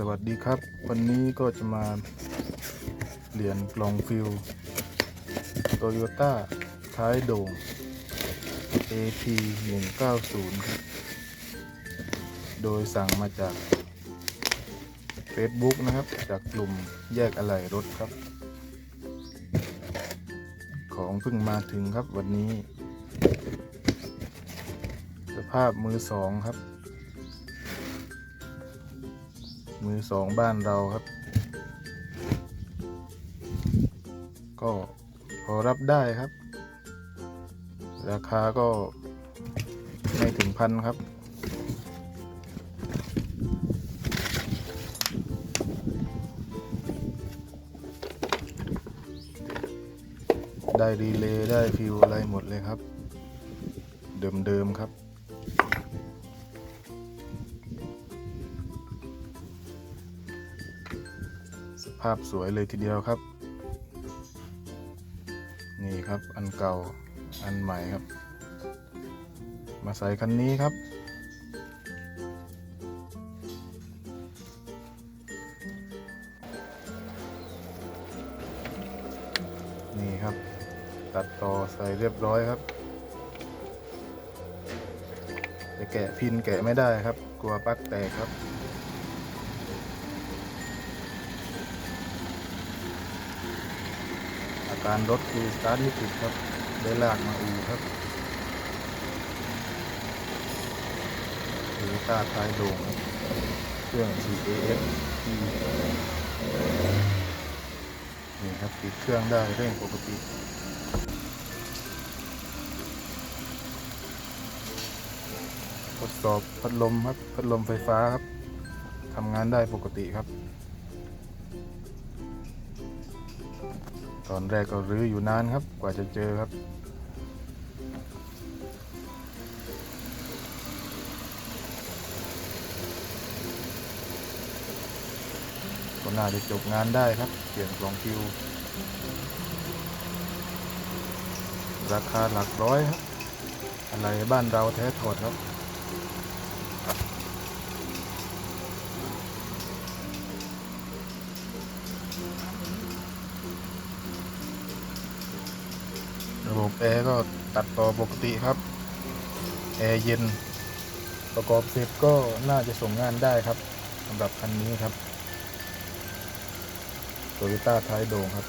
สวัสดีครับ วันนี้ก็จะมาเปลี่ยนกล่องฟิลโตโยต้าท้ายโด่ง AP 190ครับ โดยสั่งมาจาก Facebook นะครับ จากกลุ่มแยกอะไหล่รถครับ ของเพิ่งมาถึงครับวันนี้ สภาพมือสองครับ มือสองบ้านเราครับ ก็พอรับได้ครับ ราคาก็ไม่ถึงพันครับ ได้รีเลย์ได้ฟิวอะไรหมดเลยครับ เดิมๆครับ ภาพสวยเลยทีเดียวครับ นี่ครับอันเก่าอันใหม่ครับ มาใส่คันนี้ครับ นี่ครับ ตัดต่อใส่เรียบร้อยครับจะแกะพินแกะไม่ได้ครับ กลัวปลั๊กแตกครับ การรถคือสตาร์ทไม่ติดครับ ได้ลากมาอูครับหรือตาท้ายโด่งเครื่อง CAS นี่ครับปิดเครื่องได้เร่งปกติทดสอบพัดลมครับ พัดลมไฟฟ้าครับทำงานได้ปกติครับ ตอนแรกก็รื้ออยู่นานครับ กว่าจะเจอครับ ก็น่าจะจบงานได้ครับ เปลี่ยนกล่องฟิว ราคาหลักร้อยครับ อะไรบ้านเราแท้ถอดครับ ระบบแอร์ก็ตัดต่อปกติครับ แอร์เย็น ประกอบเสร็จก็น่าจะส่งงานได้ครับสำหรับคันนี้ครับโตโยต้าท้ายโด่งครับ